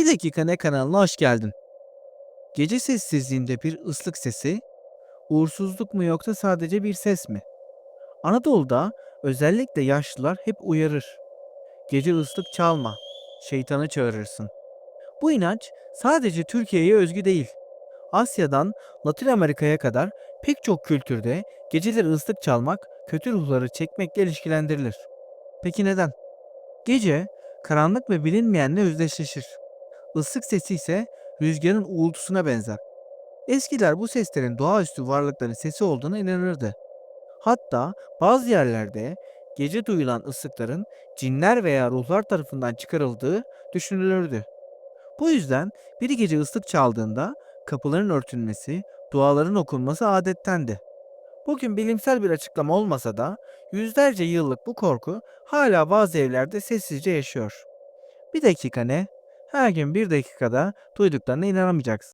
Bir dakika ne kanalına hoş geldin. Gece sessizliğinde bir ıslık sesi, uğursuzluk mu yoksa sadece bir ses mi? Anadolu'da özellikle yaşlılar hep uyarır. Gece ıslık çalma, şeytanı çağırırsın. Bu inanç sadece Türkiye'ye özgü değil. Asya'dan Latin Amerika'ya kadar pek çok kültürde geceleri ıslık çalmak kötü ruhları çekmekle ilişkilendirilir. Peki neden? Gece karanlık ve bilinmeyenle özdeşleşir. Islık sesi ise rüzgarın uğultusuna benzer. Eskiler bu seslerin doğaüstü varlıkların sesi olduğuna inanırdı. Hatta bazı yerlerde gece duyulan ıslıkların cinler veya ruhlar tarafından çıkarıldığı düşünülürdü. Bu yüzden bir gece ıslık çaldığında kapıların örtülmesi, duaların okunması adettendi. Bugün bilimsel bir açıklama olmasa da yüzlerce yıllık bu korku hala bazı evlerde sessizce yaşıyor. Bir dakika ne? Her gün bir dakikada duyduklarına inanamayacaksın.